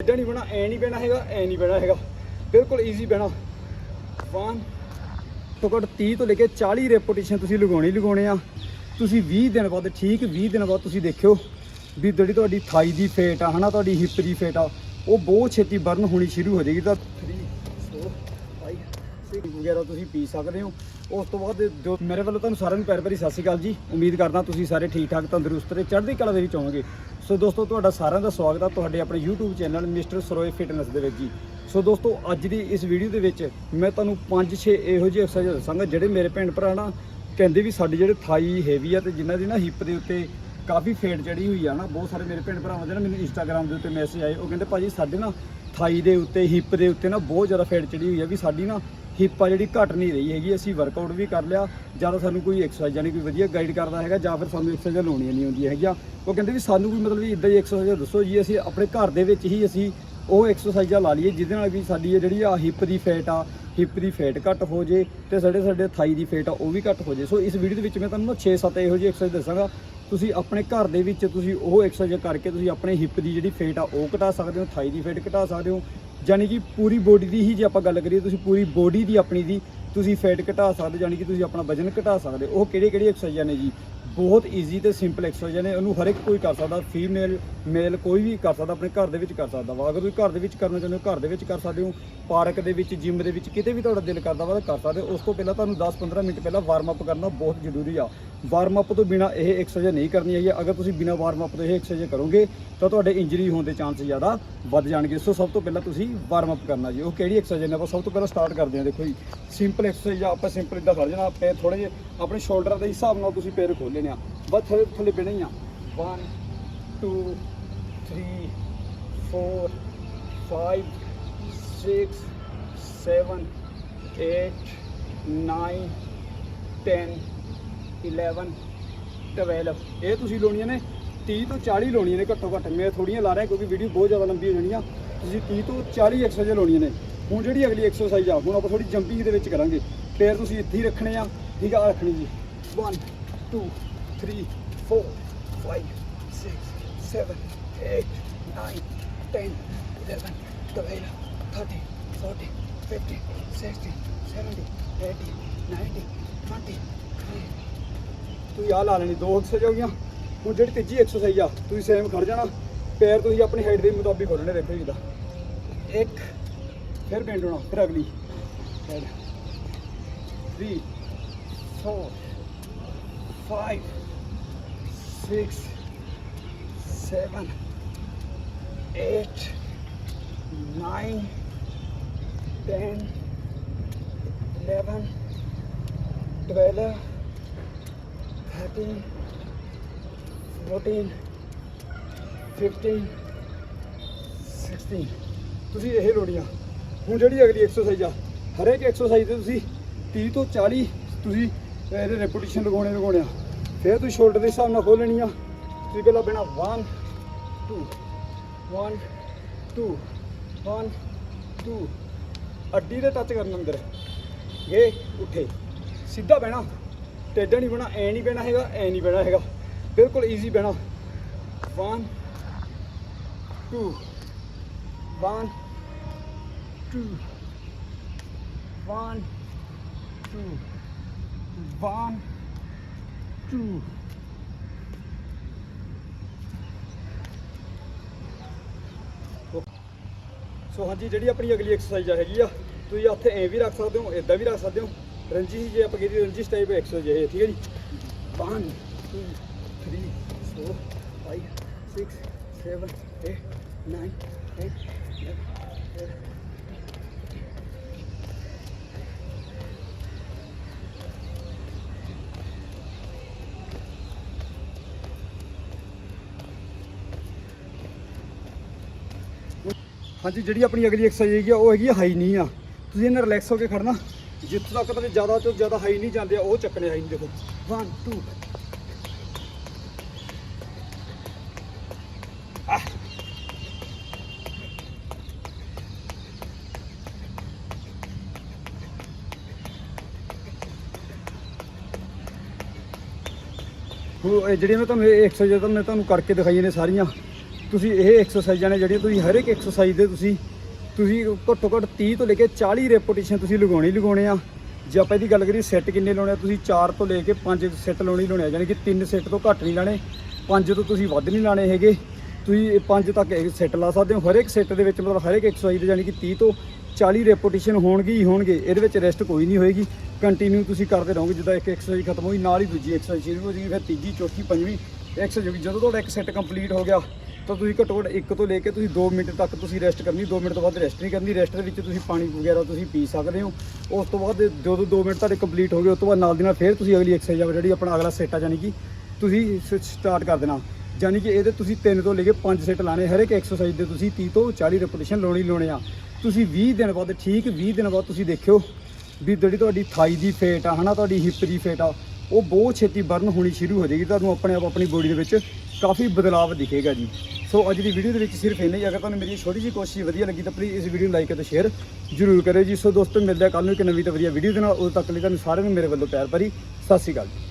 ਇਦਾਂ ਨਹੀਂ ਬਣਾ ਐ ਨਹੀਂ ਬਹਿਣਾ ਹੈਗਾ, ਐ ਨਹੀਂ ਬਹਿਣਾ ਹੈਗਾ। ਬਿਲਕੁਲ ਈਜ਼ੀ ਬਹਿਣਾ। ਵਨ ਤੋਂ ਘੱਟ 30 ਤੋਂ ਲੈ ਕੇ 40 ਰੈਪੋਟੇਸ਼ਨ ਤੁਸੀਂ ਲਗਾਉਣੀ ਲਗਾਉਣੇ ਆ। ਤੁਸੀਂ 20 ਦਿਨ ਬਾਅਦ, ਠੀਕ 20 ਦਿਨ ਬਾਅਦ ਤੁਸੀਂ ਦੇਖਿਓ ਵੀ ਜਿਹੜੀ ਤੁਹਾਡੀ ਥਾਈ ਦੀ ਫੇਟ ਆ, ਹਨਾ, ਤੁਹਾਡੀ ਹਿੱਪ ਦੀ ਫੇਟ ਆ, ਉਹ ਬਹੁਤ ਛੇਤੀ ਬਰਨ ਹੋਣੀ ਸ਼ੁਰੂ ਹੋ ਜਾਏਗੀ। ਤਾਂ 3 ਵਗੈਰਾ ਤੁਸੀਂ ਪੀ ਸਕਦੇ ਹੋ। ਉਸ ਤੋਂ ਬਾਅਦ ਜੋ ਮੇਰੇ ਵੱਲੋਂ ਤੁਹਾਨੂੰ ਸਾਰਿਆਂ ਨੂੰ ਪਿਆਰ ਭਰੀ ਸਤਿ ਸ਼੍ਰੀ ਅਕਾਲ ਜੀ। ਉਮੀਦ ਕਰਦਾ ਤੁਸੀਂ ਸਾਰੇ ਠੀਕ ਠਾਕ, ਤੰਦਰੁਸਤ ਤੇ ਚੜ੍ਹਦੀ ਕਲਾ ਦੇ ਵਿੱਚ ਹੋਵੋਗੇ। ਸੋ ਦੋਸਤੋ, ਤੁਹਾਡਾ ਸਾਰਿਆਂ ਦਾ ਸਵਾਗਤ ਆ ਤੁਹਾਡੇ ਆਪਣੇ YouTube channel mister Saroye fitness ਦੇ ਵਿੱਚ ਜੀ। ਸੋ ਦੋਸਤੋ, ਅੱਜ ਦੀ ਇਸ ਵੀਡੀਓ ਦੇ ਵਿੱਚ ਮੈਂ ਤੁਹਾਨੂੰ 5-6 ਇਹੋ ਜਿਹੇ ਐਕਸਰਸਾਈਜ਼ ਦੱਸਾਂਗਾ, ਜਿਹੜੇ ਮੇਰੇ ਭੈਣ ਭਰਾ ਨਾ ਕਹਿੰਦੇ ਵੀ ਸਾਡੇ ਜਿਹੜੇ ਥਾਈ ਹੈਵੀ ਆ ਤੇ ਜਿਨ੍ਹਾਂ ਦੀ ਨਾ ਹਿੱਪ ਦੇ ਉੱਤੇ ਕਾਫੀ ਫੇਟ ਚੜੀ ਹੋਈ ਆ ਨਾ, ਬਹੁਤ ਸਾਰੇ ਮੇਰੇ ਭੈਣ ਭਰਾਵਾਂ ਦੇ ਨਾ ਮੈਨੂੰ ਇੰਸਟਾਗ੍ਰam ਦੇ ਉੱਤੇ ਮੈਸੇਜ ਆਏ। ਉਹ ਕਹਿੰਦੇ, ਭਾਜੀ, ਸਾਡੇ ਨਾ ਥਾਈ ਦੇ ਉੱਤੇ ਹਿੱਪ ਦੇ ਉੱਤੇ ਨਾ ਬਹੁਤ ਜ਼ਿਆਦਾ ਫੇਟ ਚੜੀ ਹੋਈ ਆ ਵੀ ਸਾਡੀ ਨਾ ਹਿੱਪ ਆ ਜਿਹੜੀ ਘਟ ਨਹੀਂ ਰਹੀ ਹੈਗੀ, ਅਸੀਂ ਵਰਕਆਊਟ ਵੀ ਕਰ ਲਿਆ, ਜਾਂ ਤਾਂ ਸਾਨੂੰ ਕੋਈ ਐਕਸਰਸਾਈਜ਼ ਯਾਨੀ ਕੋਈ ਵਧੀਆ ਗਾਈਡ ਕਰਦਾ ਹੈਗਾ, ਜਾਂ ਫਿਰ ਸਾਨੂੰ ਐਕਸਰਸਾਈਜ਼ ਲਾਉਣੀਆਂ ਨਹੀਂ ਹੁੰਦੀਆਂ ਹੈਗੀਆਂ। ਉਹ ਕਹਿੰਦੇ ਵੀ ਸਾਨੂੰ ਵੀ ਮਤਲਬ ਵੀ ਇਦਾਂ ਦੀ ਐਕਸਰਸਾਈਜ਼ ਦੱਸੋ ਜੀ, ਅਸੀਂ ਆਪਣੇ ਘਰ ਦੇ ਵਿੱਚ ਹੀ ਅਸੀਂ ਉਹ ਐਕਸਰਸਾਈਜ਼ਾਂ ਲਾ ਲਈਏ, ਜਿਹਦੇ ਨਾਲ ਵੀ ਸਾਡੀ ਇਹ ਜਿਹੜੀ ਆ ਹਿੱਪ ਦੀ ਫੈਟ ਆ, ਹਿੱਪ ਦੀ ਫੈਟ ਘੱਟ ਹੋ ਜੇ ਤੇ ਸਾਡੇ ਸਾਡੇ ਥਾਈ ਦੀ ਫੇਟ ਆ, ਉਹ ਵੀ ਘੱਟ ਹੋ ਜੇ। ਸੋ ਇਸ ਵੀਡੀਓ ਦੇ ਵਿੱਚ ਮੈਂ ਤੁਹਾਨੂੰ ਨਾ 6-7 ਇਹੋ ਜਿਹੀ ਐਕਸਰਸਾਈਜ਼ ਦੱਸਾਂਗਾ। ਤੁਸੀਂ ਆਪਣੇ ਘਰ ਦੇ ਵਿੱਚ ਤੁਸੀਂ ਉਹ ਐਕਸਰਸਾਈਜ਼ ਕਰਕੇ ਤੁਸੀਂ ਆਪਣੇ ਹਿੱਪ ਦੀ ਜਿਹੜੀ ਫੇਟ ਆ, ਉਹ ਘਟਾ ਸਕਦੇ ਹੋ, ਥਾਈ ਦੀ ਫੇਟ ਘਟਾ ਸਕਦੇ ਹੋ ਯਾਨੀ ਕਿ ਪੂਰੀ ਬੋਡੀ ਦੀ ਹੀ ਜੇ ਆਪਾਂ ਗੱਲ ਕਰੀਏ, ਤੁਸੀਂ ਪੂਰੀ ਬੋਡੀ ਦੀ ਆਪਣੀ ਦੀ ਤੁਸੀਂ ਫੈਟ ਘਟਾ ਸਕਦੇ ਹੋ ਯਾਨੀ ਕਿ ਤੁਸੀਂ ਆਪਣਾ ਵਜਨ ਘਟਾ ਸਕਦੇ ਹੋ। ਉਹ ਕਿਹੜੇ ਕਿਹੜੀ ਐਕਸਰਸਾਈਜ਼ਾਂ ਨੇ ਜੀ? ਬਹੁਤ ਈਜ਼ੀ ਤੇ ਸਿੰਪਲ ਐਕਸਰਸਾਈਜ਼ਾਂ ਨੇ। ਉਹਨੂੰ ਹਰ ਇੱਕ ਕੋਈ ਕਰ ਸਕਦਾ ਫੀਮੇਲ ਮੇਲ ਕੋਈ ਵੀ ਕਰ ਸਕਦਾ, ਆਪਣੇ ਘਰ ਦੇ ਵਿੱਚ ਕਰ ਸਕਦਾ ਵਾ। ਅਗਰ ਤੁਸੀਂ ਘਰ ਦੇ ਵਿੱਚ ਕਰਨਾ ਚਾਹੁੰਦੇ ਹੋ, ਘਰ ਦੇ ਵਿੱਚ ਕਰ ਸਕਦੇ ਹੋ। ਪਾਰਕ ਦੇ ਵਿੱਚ ਜਿਮ ਦੇ ਵਿੱਚ ਕਿਤੇ ਵੀ ਤੁਹਾਡਾ ਦਿਲ ਕਰਦਾ ਵਾ ਤਾਂ ਕਰ ਸਕਦੇ ਹੋ। ਉਸ ਤੋਂ ਪਹਿਲਾਂ ਤੁਹਾਨੂੰ 10-15 ਮਿੰਟ ਪਹਿਲਾਂ ਵਾਰਮ ਅਪ ਕਰਨਾ ਬਹੁਤ ਜ਼ਰੂਰੀ ਆ। ਵਾਰਮ ਅਪ ਤੋਂ ਬਿਨਾ ਇਹ ਐਕਸਰਸਾਈਜ਼ ਨਹੀਂ ਕਰਨੀ ਹੈਗੀ। ਅਗਰ ਤੁਸੀਂ ਬਿਨਾ ਵਾਰਮ ਅਪ ਤੋਂ ਇਹ ਐਕਸਰਸਾਈਜ਼ ਕਰੋਗੇ, ਤਾਂ ਤੁਹਾਡੇ ਇੰਜਰੀ ਹੋਣ ਦੇ ਚਾਂਸ ਜ਼ਿਆਦਾ ਵੱਧ ਜਾਣਗੇ। ਸੋ ਸਭ ਤੋਂ ਪਹਿਲਾਂ ਤੁਸੀਂ ਵਾਰਮ ਅਪ ਕਰਨਾ ਜੀ। ਉਹ ਕਿਹੜੀ ਐਕਸਰਸਾਈਜ਼ ਨੇ? ਆਪਾਂ ਸਭ ਤੋਂ ਪਹਿਲਾਂ ਸਟਾਰਟ ਕਰਦੇ ਹਾਂ। ਦੇਖੋ ਜੀ ਸਿੰਪਲ ਐਕਸਰਸਾਈਜ਼ ਆ। ਆਪਾਂ ਸਿੰਪਲ ਇਦਾਂ ਕਰ ਜਾਣਾ ਪੈਰ ਥੋੜੇ ਜਿਹੇ ਆਪਣੇ ਸ਼ੋਲਡਰ ਦੇ ਹਿਸਾਬ ਨਾਲ ਤੁਸੀਂ ਪੈਰ ਖੋਲ ਲੈਣੇ ਆ ਬਸ ਥੱਲੇ ਥੱਲੇ ਬਹਿਣਾ ਹੀ ਆ। 1 2 3 4 5 6 7 8 9 10 11 12 ਇਹ ਤੁਸੀਂ ਲਾਉਣੀਆਂ ਨੇ 30 ਤੋਂ 40 ਲਾਉਣੀਆਂ ਨੇ ਘੱਟੋ ਘੱਟ। ਮੈਂ ਥੋੜੀਆਂ ਲਾ ਰਿਹਾ ਕਿਉਂਕਿ ਵੀਡੀਓ ਬਹੁਤ ਜ਼ਿਆਦਾ ਲੰਬੀ ਹੋ ਜਾਣੀ ਆ ਤੁਸੀਂ 30 ਤੋਂ 40 ਐਕਸਰਸਾਈਜ਼ ਲਾਉਣੀਆਂ ਨੇ। ਹੁਣ ਜਿਹੜੀ ਅਗਲੀ ਐਕਸਰਸਾਈਜ਼ ਆ, ਹੁਣ ਆਪਾਂ ਥੋੜੀ ਜੰਪਿੰਗ ਦੇ ਵਿੱਚ ਕਰਾਂਗੇ। ਪੈਰ ਤੁਸੀਂ ਇੱਥੇ ਹੀ ਰੱਖਣੇ ਆ। ਠੀਕ ਆ, ਆਹ ਰੱਖਣੀ ਜੀ। 1 2 3 4 5 6 7 8 9 10 11 12 13 14 15 16 17 18 19 20 ਤੁਸੀਂ ਆਹ ਲਾ ਲੈਣੀ, ਦੋ ਐਕਸਰਸਾਈਜ਼ ਹੋ ਗਈਆਂ। ਹੁਣ ਜਿਹੜੀ ਤੀਜੀ ਐਕਸਰਸਾਈਜ਼ ਆ, ਤੁਸੀਂ ਸੇਮ ਖੜ ਜਾਣਾ। ਪੈਰ ਤੁਸੀਂ ਆਪਣੀ ਹਾਈਟ ਦੇ ਮੁਤਾਬਿਕ ਖੋਲਣੇ ਦੇਖੋ ਜੀ ਦਾ। ਇੱਕ, ਫਿਰ ਬੈਂਡ ਹੋਣਾ, ਫਿਰ ਅਗਲੀ। ਬੈਂਡ 3 4 5 6 7 8 9 10 11 12 13 14 15 16 ਤੁਸੀਂ ਇਹ ਲੋੜੀਆਂ। ਹੁਣ ਜਿਹੜੀ ਅਗਲੀ ਐਕਸਰਸਾਈਜ਼ ਆ, ਹਰੇਕ ਐਕਸਰਸਾਈਜ਼ ਤੇ ਤੁਸੀਂ 30 ਤੋਂ 40 ਤੁਸੀਂ ਇਹਦੇ ਰੈਪੀਟੀਸ਼ਨ ਲਗਾਉਣੇ ਲਗਾਉਣੇ ਆ। ਫਿਰ ਤੁਸੀਂ ਸ਼ੋਲਡਰ ਦੇ ਹਿਸਾਬ ਨਾਲ ਖੋਲ ਲੈਣੀ ਆ। ਤੁਸੀਂ ਪਹਿਲਾਂ ਬਣਾ 1 2 1 2 1 2 ਅੱਡੀ ਦੇ ਟੱਚ ਕਰਨ ਅੰਦਰ। ਇਹ ਉੱਠੇ। ਸਿੱਧਾ ਬਹਿਣਾ। ਟੇਢਾ ਨਹੀਂ ਬਹਿਣਾ, ਐ ਨਹੀਂ ਬਹਿਣਾ ਹੈਗਾ, ਐ ਨਹੀਂ ਬਹਿਣਾ ਹੈਗਾ। ਬਿਲਕੁਲ ਈਜ਼ੀ ਬਹਿਣਾ। 1 2 1 2 1 2 1 2 ਸੋ ਹਾਂਜੀ, ਜਿਹੜੀ ਆਪਣੀ ਅਗਲੀ ਐਕਸਰਸਾਈਜ਼ ਹੈਗੀ ਆ, ਤੁਸੀਂ ਹੱਥ ਐ ਵੀ ਰੱਖ ਸਕਦੇ ਹੋ ਇਦਾਂ ਵੀ ਰੱਖ ਸਕਦੇ ਹੋ। ਰੰਜੀ ਜੇ ਆਪਾਂ ਕਹਿੰਦੇ ਰੰਜਿਸ਼ ਟਾਈਪ ਐਕਸਰਸਾਈਜ਼ ਹੈ ਠੀਕ ਹੈ ਜੀ? 1 2 3 4 5 6 7 8 9 10 ਹਾਂਜੀ, ਜਿਹੜੀ ਆਪਣੀ ਅਗਲੀ ਐਕਸਰਸਾਈਜ਼ ਹੈਗੀ ਆ, ਉਹ ਹੈਗੀ ਹਾਈ ਨੀ ਆ। ਤੁਸੀਂ ਇਹਨਾਂ ਰਿਲੈਕਸ ਹੋ ਕੇ ਖੜਨਾ। ਜਿੱਥੇ ਤੱਕ ਤੁਸੀਂ ਜ਼ਿਆਦਾ ਤੋਂ ਜ਼ਿਆਦਾ ਹਾਈ ਨਹੀਂ ਜਾਂਦੇ, ਉਹ ਚੱਕਣੇ ਹਾਈ ਨਹੀਂ, ਦੇਖੋ। 1 2 ਹੁਣ ਜਿਹੜੀਆਂ ਮੈਂ ਤੁਹਾਨੂੰ ਇਹ ਐਕਸਰਸਾਈਜ਼ ਤਾਂ ਮੈਂ ਤੁਹਾਨੂੰ ਕਰਕੇ ਦਿਖਾਈਆਂ ਨੇ ਸਾਰੀਆਂ। ਤੁਸੀਂ ਇਹ ਐਕਸਰਸਾਈਜ਼ਾਂ ਨੇ ਜਿਹੜੀਆਂ ਤੁਸੀਂ ਹਰ ਇੱਕ ਐਕਸਰਸਾਈਜ਼ ਦੇ ਤੁਸੀਂ ਤੁਸੀਂ ਘੱਟੋ ਘੱਟ 30 ਤੋਂ ਲੈ ਕੇ 40 ਰੈਪੀਟੀਸ਼ਨ ਤੁਸੀਂ ਲਗਾਉਣੇ ਲਗਾਉਣੇ ਆ। ਜੇ ਆਪਾਂ ਇਹਦੀ ਗੱਲ ਕਰੀਏ ਸੈੱਟ ਕਿੰਨੇ ਲਾਉਣੇ ਆ? ਤੁਸੀਂ 4 ਤੋਂ ਲੈ ਕੇ 5 ਸੈੱਟ ਲਾਉਣੇ ਹੀ ਲਾਉਣੇ ਆ। ਯਾਨੀ ਕਿ 3 ਸੈੱਟ ਤੋਂ ਘੱਟ ਨਹੀਂ ਲਾਣੇ 5 ਤੋਂ ਤੁਸੀਂ ਵੱਧ ਨਹੀਂ ਲਾਣੇ ਹੈਗੇ। ਤੁਸੀਂ 5 ਤੱਕ ਸੈੱਟ ਲਾ ਸਕਦੇ ਹੋ। ਹਰ ਇੱਕ ਸੈੱਟ ਦੇ ਵਿੱਚ ਮਤਲਬ ਹਰ ਇੱਕ ਐਕਸਰਸਾਈਜ਼ ਦੇ ਯਾਨੀ ਕਿ 30 ਤੋਂ 40 ਰੈਪੀਟੀਸ਼ਨ ਹੋਣਗੇ ਹੀ ਹੋਣਗੇ। ਇਹਦੇ ਵਿੱਚ ਰੈਸਟ ਕੋਈ ਨਹੀਂ ਹੋਏਗੀ। ਕੰਟੀਨਿਊ ਤੁਸੀਂ ਕਰਦੇ ਰਹੋਗੇ ਜਿੱਦਾਂ ਇੱਕ ਐਕਸਰਸਾਈਜ਼ ਖਤਮ ਹੋਈ, ਨਾਲ ਹੀ ਦੂਜੀ ਐਕਸਰਸਾਈਜ਼ ਸ਼ੁਰੂ ਹੋ ਜਾਏਗੀ, ਫਿਰ ਤੀਜੀ, ਚੌਥੀ, ਪੰਜਵੀਂ ਐਕਸਰਸਾਈਜ਼ ਹੋਗੀ ਜਦੋਂ ਤੁਹਾਡਾ ਇੱਕ ਸੈੱਟ ਕੰਪਲੀਟ ਹੋ ਗਿਆ ਤਾਂ ਤੁਸੀਂ ਘੱਟੋ ਘੱਟ ਇੱਕ ਤੋਂ ਲੈ ਕੇ ਤੁਸੀਂ 2 ਮਿੰਟ ਤੱਕ ਤੁਸੀਂ ਰੈਸਟ ਕਰਨੀ 2 ਮਿੰਟ ਤੋਂ ਬਾਅਦ ਰੈਸਟ ਨਹੀਂ ਕਰਨੀ। ਰੈਸਟ ਦੇ ਵਿੱਚ ਤੁਸੀਂ ਪਾਣੀ ਵਗੈਰਾ ਤੁਸੀਂ ਪੀ ਸਕਦੇ ਹੋ। ਉਸ ਤੋਂ ਬਾਅਦ ਜਦੋਂ 2 ਮਿੰਟ ਤੁਹਾਡੇ ਕੰਪਲੀਟ ਹੋ ਗਏ, ਉਸ ਤੋਂ ਬਾਅਦ ਨਾਲ ਦੀ ਨਾਲ ਫਿਰ ਤੁਸੀਂ ਅਗਲੀ ਐਕਸਰਸਾਈਜ਼ ਆ ਜਿਹੜੀ ਆਪਣਾ ਅਗਲਾ ਸੈੱਟ ਆ ਯਾਨੀ ਕਿ ਤੁਸੀਂ ਸਟਾਰਟ ਕਰ ਦੇਣਾ। ਯਾਨੀ ਕਿ ਇਹਦੇ ਤੁਸੀਂ 3 ਤੋਂ ਲੈ ਕੇ 5 ਸੈੱਟ ਲਾਣੇ ਹਰ ਇੱਕ ਐਕਸਰਸਾਈਜ਼ ਦੇ ਤੁਸੀਂ 30 ਤੋਂ 40 ਰੈਪੀਟੀਸ਼ਨ ਲਾਉਣੀ ਲਾਉਣੇ ਆ। ਤੁਸੀਂ 20 ਦਿਨ ਬਾਅਦ, ਠੀਕ 20 ਦਿਨ ਬਾਅਦ ਤੁਸੀਂ ਦੇਖਿਓ ਵੀ ਜਿਹੜੀ ਤੁਹਾਡੀ ਥਾਈ ਦੀ ਫੇਟ ਆ, ਹਨਾ, ਤੁਹਾਡੀ ਹਿੱਪ ਦੀ ਫੇਟ ਆ, ਉਹ ਬਹੁਤ ਛੇਤੀ ਬਰਨ ਹੋਣੀ ਸ਼ੁਰੂ ਹੋ ਜਾਏਗੀ। ਤੁਹਾਨੂੰ ਆਪਣੇ ਆਪ, ਆਪਣੀ ਬੋਡੀ ਦੇ ਵਿੱਚ ਕਾਫੀ ਬਦਲਾਵ ਦਿਖੇਗਾ ਜੀ। ਸੋ ਅੱਜ ਦੀ ਵੀਡੀਓ ਦੇ ਵਿੱਚ ਸਿਰਫ ਇੰਨਾ ਹੀ। ਅਗਰ ਤੁਹਾਨੂੰ ਮੇਰੀ ਛੋਟੀ ਜਿਹੀ ਕੋਸ਼ਿਸ਼ ਵਧੀਆ ਲੱਗੀ ਤਾਂ ਪਲੀਜ਼ ਇਸ ਵੀਡੀਓ ਨੂੰ ਲਾਈਕ ਅਤੇ ਸ਼ੇਅਰ ਜ਼ਰੂਰ ਕਰਿਓ ਜੀ। ਸੋ ਦੋਸਤੋ, ਮਿਲਦੇ ਆ ਕੱਲ ਨੂੰ ਇੱਕ ਨਵੀਂ ਤੇ ਵਧੀਆ ਵੀਡੀਓ ਦੇ ਨਾਲ। ਉਦੋਂ ਤੱਕ ਲਈ ਤੁਹਾਨੂੰ ਸਾਰਿਆਂ ਨੂੰ ਮੇਰੇ ਵੱਲੋਂ ਪਿਆਰ ਭਰੀ ਸਤਿ ਸ਼੍ਰੀ ਅਕਾਲ ਜੀ।